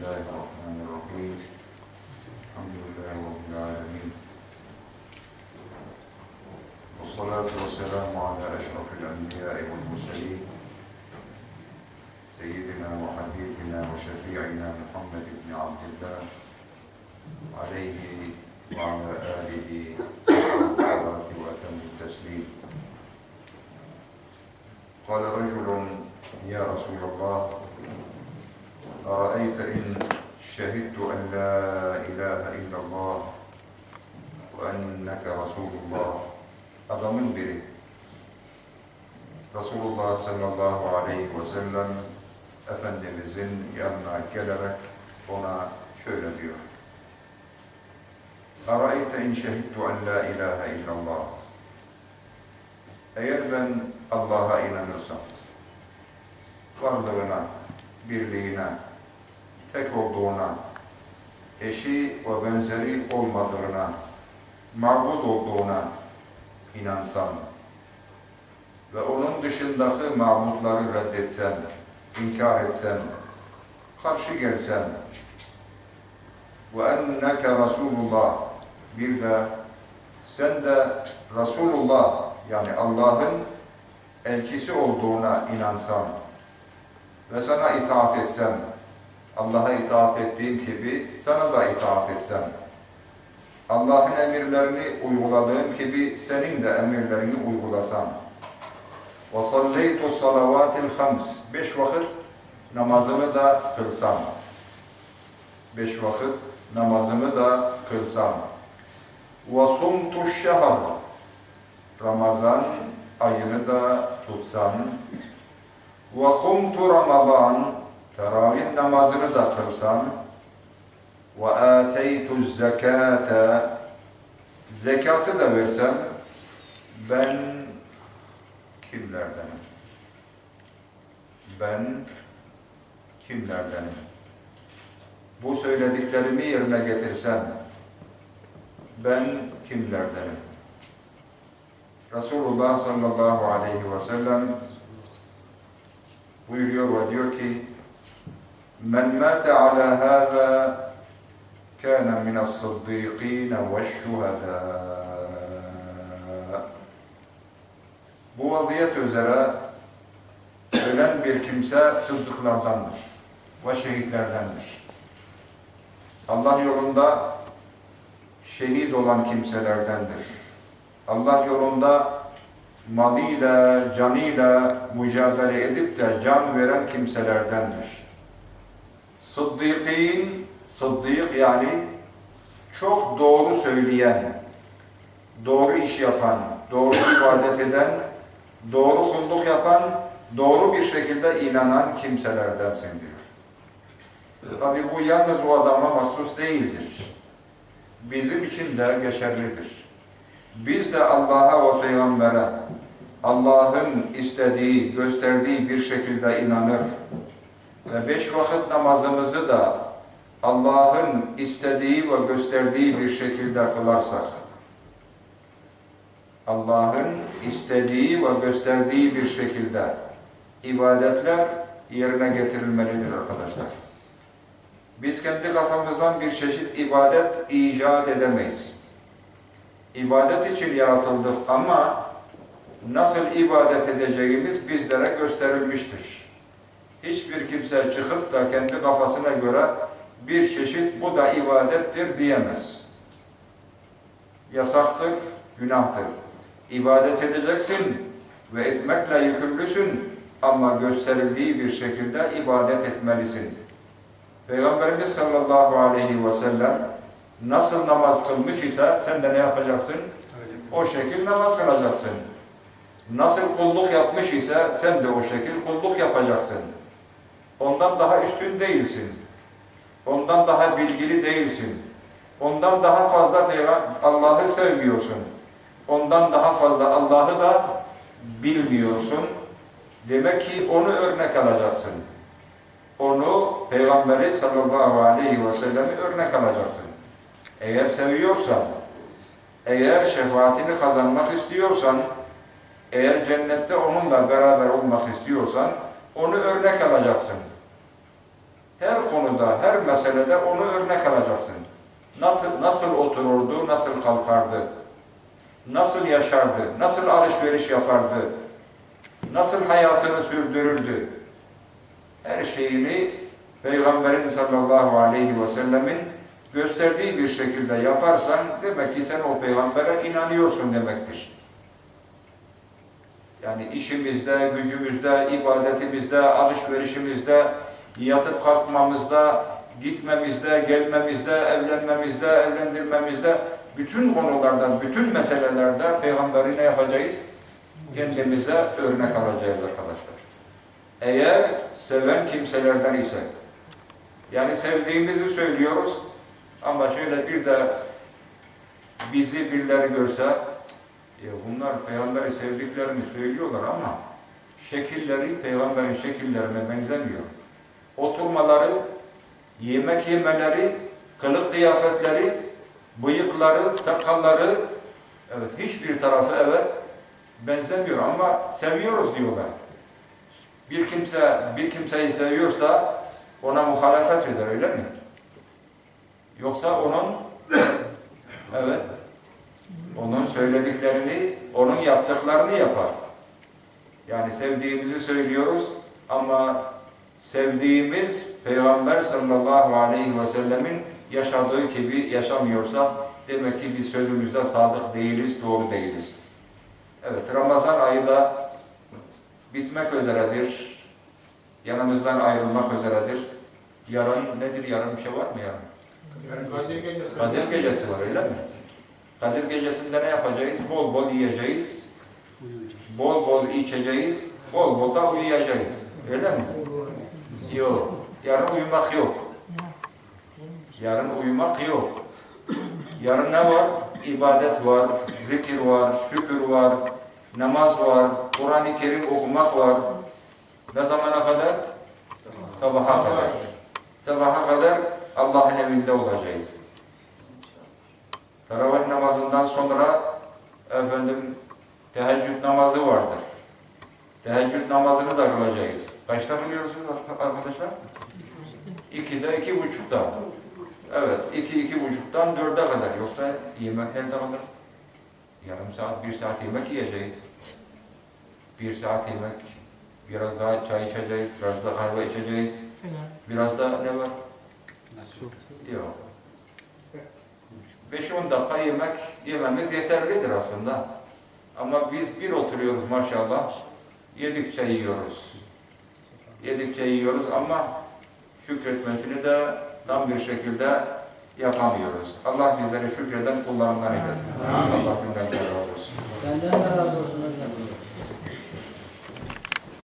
الله الرحمن الرحيم الحمد لله رب العالمين والصلاة والسلام على أشرف الأنبياء والمرسلين سيدنا وحبيبنا وشفيعنا محمد بن عبد الله عليه وعلى آله الصلاة وأتم التسليم قال رجل يا رسول الله أرأيت إن شهدت أن لا إله إلا الله وأنك رسول الله adamın biri Resulullah sallallahu aleyhi ve sellem Efendimizin yanına gelerek ona şöyle diyor. Arayte in şehittu en la ilahe illallah. Eğer ben Allah'a inanırsam, varlığına, birliğine, tek olduğuna, eşi ve benzeri olmadığına, mabud olduğuna inansam ve onun dışındaki mabutları reddetsem, inkar etsem, karşı gelsem ve enneke Resulullah bir de sen de Resulullah yani Allah'ın elçisi olduğuna inansam ve sana itaat etsem, Allah'a itaat ettiğim gibi sana da itaat etsem, Allah'ın emirlerini uyguladığım gibi senin de emirlerini uygulasam, وَصَلَّيْتُ الصَّلَوَاتِ الْخَمْسِ Beş vakit namazımı da kılsam, beş vakit namazımı da kılsam, وَصُمْتُ الشَّهَرِ Ramazan ayını da tutsam, وَقُمْتُ Ramazan Teravih namazını da kılsam, وَآتَيْتُ الزَّكَاةَ Zekatı da versem, ben kimlerdenim? Ben kimlerdenim? Bu söylediklerimi yerine getirsem, ben kimlerdenim? Resulullah sallallahu aleyhi ve sellem buyuruyor ve diyor ki Men mâte ala hâzâ kâne mine's-sıddîkîne ve'ş-şuhedâ Bu vaziyet üzere ölen bir kimse sıddıklardandır ve şehitlerdendir. Allah yolunda şehit olan kimselerdendir. Allah yolunda malıyla, canıyla mücadele edip de can veren kimselerdendir. Sıddıkîn Sıddık yani çok doğru söyleyen, doğru iş yapan, doğru ibadet eden, doğru kulluk yapan, doğru bir şekilde inanan kimselerdensin diyor. Tabi bu yalnız o adama mahsus değildir. Bizim için de geçerlidir. Biz de Allah'a ve Peygamber'e Allah'ın istediği, gösterdiği bir şekilde inanır ve beş vakit namazımızı da Allah'ın istediği ve gösterdiği bir şekilde kılarsak, Allah'ın istediği ve gösterdiği bir şekilde ibadetler yerine getirilmelidir arkadaşlar. Biz kendi kafamızdan bir çeşit ibadet icat edemeyiz. İbadet için yaratıldık ama nasıl ibadet edeceğimiz bizlere gösterilmiştir. Hiçbir kimse çıkıp da kendi kafasına göre bir çeşit bu da ibadettir diyemez. Yasaktır, günahtır. İbadet edeceksin ve etmekle yükümlüsün ama gösterildiği bir şekilde ibadet etmelisin. Peygamberimiz sallallahu aleyhi ve sellem nasıl namaz kılmış ise sen de ne yapacaksın? O şekil namaz kılacaksın. Nasıl kulluk yapmış ise sen de o şekil kulluk yapacaksın. Ondan daha üstün değilsin. Ondan daha bilgili değilsin. Ondan daha fazla Allah'ı sevmiyorsun. Ondan daha fazla Allah'ı da bilmiyorsun. Demek ki onu örnek alacaksın. Onu Peygamberi sallallahu aleyhi ve sellem'i örnek alacaksın. Eğer seviyorsan, eğer şefaatini kazanmak istiyorsan, eğer cennette onunla beraber olmak istiyorsan, onu örnek alacaksın. Her konuda, her meselede onu örnek alacaksın. Nasıl, nasıl otururdu, nasıl kalkardı, nasıl yaşardı, nasıl alışveriş yapardı, nasıl hayatını sürdürürdü. Her şeyini Peygamberin sallallahu aleyhi ve sellemin gösterdiği bir şekilde yaparsan demek ki sen o peygambere inanıyorsun demektir. Yani işimizde, gücümüzde, ibadetimizde, alışverişimizde, yatıp kalkmamızda, gitmemizde, gelmemizde, evlenmemizde, evlendirmemizde, bütün konularda, bütün meselelerde peygamberi ne yapacağız? Kendimize örnek alacağız arkadaşlar. Eğer seven kimselerden ise, yani sevdiğimizi söylüyoruz ama şöyle bir de bizi birileri görse, ya bunlar peygamberi sevdiklerini söylüyorlar ama şekilleri peygamberin şekillerine benzemiyor. Oturmaları, yemek yemeleri, kılık kıyafetleri, bıyıkları, sakalları, evet hiçbir tarafı evet benzemiyor ama seviyoruz diyorlar. Bir kimse bir kimseyi seviyorsa ona muhalefet eder öyle mi? Yoksa onun evet onun söylediklerini, onun yaptıklarını yapar. Yani sevdiğimizi söylüyoruz ama sevdiğimiz Peygamber sallallahu aleyhi ve sellemin yaşadığı gibi yaşamıyorsa demek ki biz sözümüzde sadık değiliz, doğru değiliz. Evet, Ramazan ayı da bitmek üzeredir. Yanımızdan ayrılmak üzeredir. Yarın nedir? Yarın bir şey var mı yarın? Kadir gecesi. Var öyle mi? Kadir gecesinde ne yapacağız? Bol bol yiyeceğiz, bol bol içeceğiz, bol bol da uyuyacağız. Öyle mi? Yok. Yarın uyumak yok. Yarın uyumak yok. Yarın ne var? İbadet var, zikir var, şükür var, namaz var, Kur'an-ı Kerim okumak var. Ne zamana kadar? Sabaha kadar. Sabaha kadar Allah'ın evinde olacağız. Teravih namazından sonra efendim teheccüd namazı vardır. Teheccüd namazını da kılacağız. Kaçta biliyorsunuz arkadaşlar? İkide, iki buçukta. Evet, iki, iki buçuktan dörde kadar. Yoksa yemek nerede kalır? Yarım saat, bir saat yemek yiyeceğiz. Bir saat yemek, biraz daha çay içeceğiz, biraz da kahve içeceğiz. Biraz da ne var? Yok. 5-10 dakika yemek yememiz yeterlidir aslında. Ama biz bir oturuyoruz maşallah. Yedikçe yiyoruz. Yedikçe yiyoruz ama şükretmesini de tam bir şekilde yapamıyoruz. Allah bizleri şükreden kullarından eylesin. Allah cümleten razı olsun. Benden de razı olsun.